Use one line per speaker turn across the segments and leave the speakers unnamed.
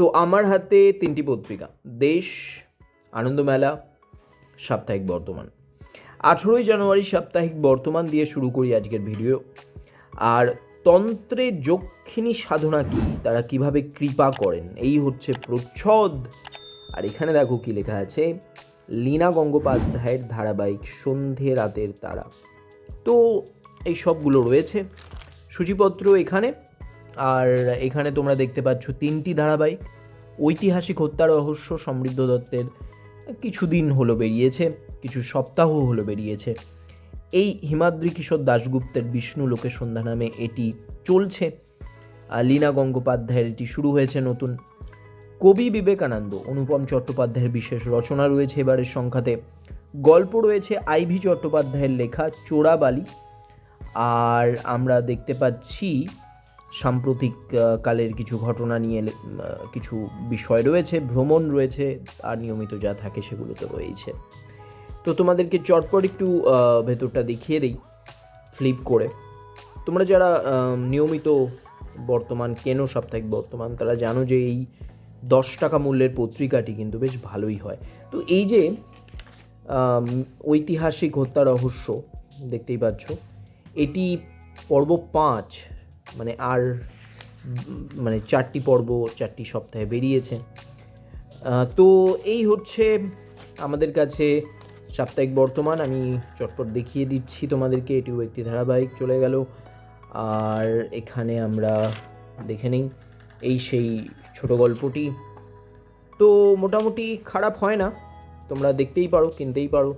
তো আমার হাতে তিনটি পত্রিকা, দেশ, আনন্দমেলা, সাপ্তাহিক বর্তমান। আঠেরোই জানুয়ারি সাপ্তাহিক বর্তমান দিয়ে শুরু করি আজকের ভিডিও। আর তন্ত্রে যক্ষিণী সাধনা কি, তারা কীভাবে কৃপা করেন, এই হচ্ছে প্রচ্ছদ। আর এখানে দেখো কি লেখা আছে, লীনা গঙ্গোপাধ্যায়ের ধারাবাহিক সন্ধে রাতের তারা। তো এই সবগুলো রয়েছে। সূচিপত্র এখানে। আর এখানে তোমরা দেখতে পাচ্ছ তিনটি ধারাবাহিক। ঐতিহাসিক হত্যা, রহস্য, সমৃদ্ধ দত্তের কিছুদিন হলো বেরিয়েছে, কিছু সপ্তাহ হলো বেরিয়েছে। এই হিমাদ্রি কিশোর দাশগুপ্তের বিষ্ণু লোকের সন্ধ্যা নামে এটি চলছে। লীনা গঙ্গোপাধ্যায়ের এটি শুরু হয়েছে নতুন। কবি বিবেকানন্দ, অনুপম চট্টোপাধ্যায়ের বিশেষ রচনা রয়েছে এবারের সংখ্যাতে। গল্প রয়েছে আইভি চট্টোপাধ্যায়ের লেখা চোরাবালি। আর আমরা দেখতে পাচ্ছি সাম্প্রতিক কালের কিছু ঘটনা নিয়ে কিছু বিষয় রয়েছে, ভ্রমণ রয়েছে, আর নিয়মিত যা থাকে সেগুলো তো রয়েছে তো তোমাদেরকে চটপট একটু ভেতরটা দেখিয়ে দিই ফ্লিপ করে। তোমরা যারা নিয়মিত বর্তমান, কেনো সাপ্তাহিক বর্তমান, তারা জানো যে এই দশ টাকা মূল্যের পত্রিকাটি কিন্তু বেশ ভালোই হয়। তো এই যে ঐতিহাসিক হত্যা রহস্য দেখতেই পাচ্ছ, এটি পর্ব পাঁচ মানে আর মানে চারটি পর্ব, চারটি সপ্তাহে বেরিয়েছে। তো এই হচ্ছে আমাদের কাছে সাপ্তাহিক বর্তমান। আমি চটপট দেখিয়ে দিচ্ছি তোমাদেরকে, এটিও একটি ধারাবাহিক চলে গেল। আর এখানে আমরা দেখে নিই এই সেই ছোট গল্পটি। তো মোটামুটি খারাপ হয় না, তোমরা দেখতেই পারো, কিনতেই পারো,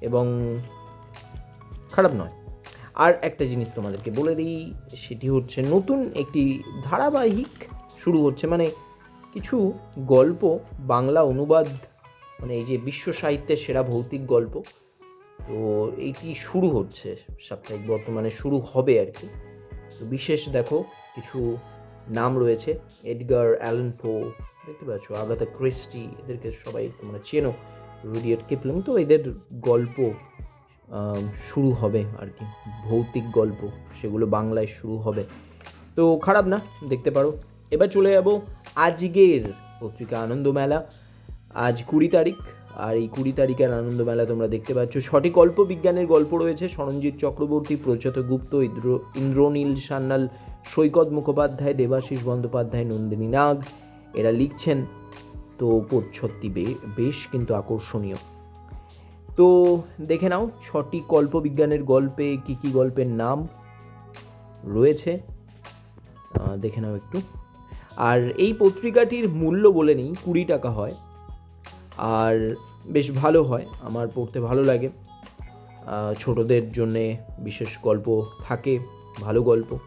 এবং খারাপ নয়। আর একটা জিনিস তোমাদেরকে বলে দিই, সেটি হচ্ছে নতুন একটি ধারাবাহিক শুরু হচ্ছে মানে কিছু গল্প, বাংলা অনুবাদ মানে এই যে বিশ্ব সাহিত্যের সেরা ভৌতিক গল্প। তো এইটি শুরু হচ্ছে, সাপ্তাহিক বর্তমানে শুরু হবে আর কি। তো বিশেষ দেখো, কিছু নাম রয়েছে, এডগার অ্যালেন পো, দেখতে পাচ্ছ আগাতা ক্রিস্টি, এদেরকে সবাই তোমরা চেনো, রুডিয়ার্ড কিপলিং, তো এদের গল্প শুরু হবে আর কি। ভৌতিক গল্প, সেগুলো বাংলায় শুরু হবে। তো খারাপ না, দেখতে পারো। এবার চলে যাব আজকের পত্রিকা আনন্দমেলা আজ কুড়ি তারিখ, আর এই কুড়ি তারিখের আনন্দমেলা তোমরা দেখতে পাচ্ছ। সঠিক অল্প বিজ্ঞানের গল্প রয়েছে। সরঞ্জিৎ চক্রবর্তী প্রচত গুপ্ত, ইন্দ্র, ইন্দ্রনীল সান্যাল, সৈকত মুখোপাধ্যায়, দেবাশিস বন্দ্যোপাধ্যায়, নন্দিনী নাগ, এরা লিখছেন। তো বে- বেশ কিন্তু আকর্ষণীয়। তো দেখে নাও, ছটি কল্পবিজ্ঞানের গল্পে কি কি গল্পের নাম রয়েছে। দেখে নাও একটু। আর এই পত্রিকাটির মূল্য বলে নিই, কুড়ি টাকা হয়। আর বেশ ভালো হয়, আমার পড়তে ভালো লাগে। ছোটদের জন্যে বিশেষ গল্প থাকে, ভালো গল্প।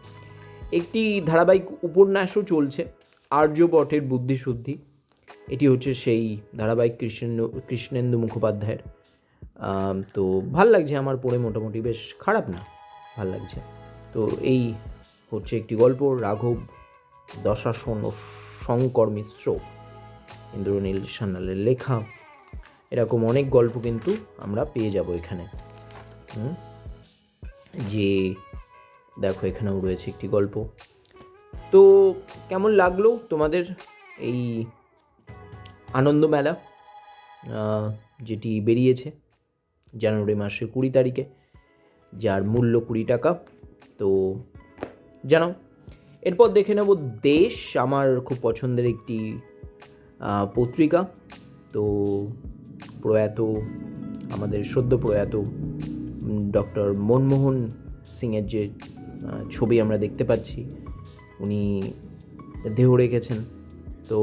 একটি ধারাবাহিক উপন্যাসও চলছে আর্যবটের বুদ্ধিশুদ্ধি। এটি হচ্ছে সেই ধারাবাহিক কৃষ্ণ, কৃষ্ণেন্দু মুখোপাধ্যায়ের। তো ভালো লাগছে আমার পড়ে মোটামুটি, বেশ খারাপ না, ভালো লাগছে। তো এই হচ্ছে একটি গল্প, রাঘব দশাসন ও শঙ্কর মিশ্র, ইন্দ্রনীল সান্যালের লেখা। এরকম অনেক গল্প কিন্তু আমরা পেয়ে যাব এখানে। যে দেখো এখানেও রয়েছে একটি গল্প। তো কেমন লাগল তোমাদের এই আনন্দ মেলা যেটি বেরিয়েছে? জানুয়ারি মাসের কুড়ি তারিখে, যার মূল্য কুড়ি টাকা। তো জানাও। এরপর দেখে নেব দেশ, আমার খুব পছন্দের একটি পত্রিকা। তো প্রয়াত, আমাদের সদ্য প্রয়াত ডক্টর মনমোহন সিংয়ের যে ছবি আমরা দেখতে পাচ্ছি, উনি দেহ রেখেছেন। তো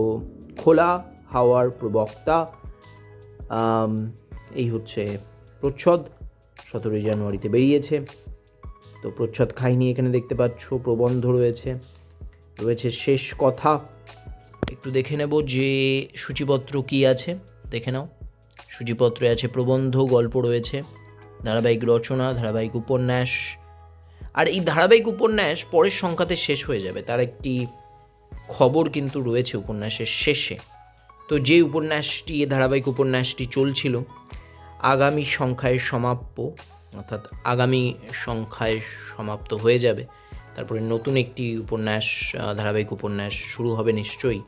খোলা হাওয়ার প্রবক্তা এই হচ্ছে প্রচ্ছদ সতেরোই জানুয়ারিতে বেরিয়েছে। তো প্রচ্ছদ খাইনি এখানে দেখতে পাচ্ছ, প্রবন্ধ রয়েছে। রয়েছে শেষ কথা। একটু দেখে নেব যে সূচিপত্র কি আছে। দেখে নাও। সূচিপত্রে আছে প্রবন্ধ, গল্প রয়েছে, ধারাবাহিক রচনা, ধারাবাহিক উপন্যাস। আর এই ধারাবাহিক উপন্যাস পরের সংখ্যাতে শেষ হয়ে যাবে। তার একটি খবর কিন্তু রয়েছে উপন্যাসের শেষে। তো যে উপন্যাসটি ধারাবাহিক উপন্যাসটি চলছিল আগামী সংখ্যায় সমাপ্য, অর্থাৎ আগামী সংখ্যায় সমাপ্ত হয়ে যাবে। তারপরে নতুন একটি উপন্যাস ধারাবাহিক উপন্যাস শুরু হবে নিশ্চয়ই।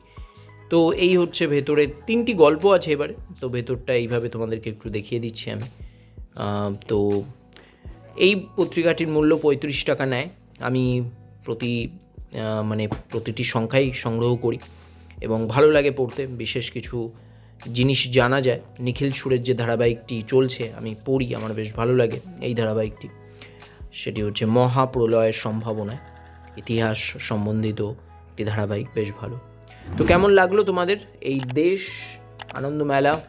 তো এই হচ্ছে ভেতরে তিনটি গল্প আছে এবারে। তো ভেতরটা এইভাবে তোমাদেরকে একটু দেখিয়ে দিচ্ছি আমি। তো এই পত্রিকাটির মূল্য পঁয়ত্রিশ টাকা নেয়। আমি প্রতি মানে প্রতিটি সংখ্যাই সংগ্রহ করি এবং ভালো লাগে পড়তে। বিশেষ কিছু জিনিস জানা যায়, নিখিল সুরের যে ধারাবাহিকটি চলছে, আমি পড়ি, আমার বেশ ভালো লাগে এই ধারাবাহিকটি। সেটি হচ্ছে মহাপ্রলয়ের সম্ভাবনায়, ইতিহাস সম্বন্ধিত একটি ধারাবাহিক, বেশ ভালো। তো কেমন লাগল তোমাদের এই দেশ আনন্দ মেলা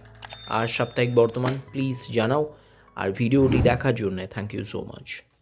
আর সাপ্তাহিক বর্তমান? প্লিজ জানাও, আর ভিডিওটি দেখার জন্য থ্যাংক ইউ সো মাচ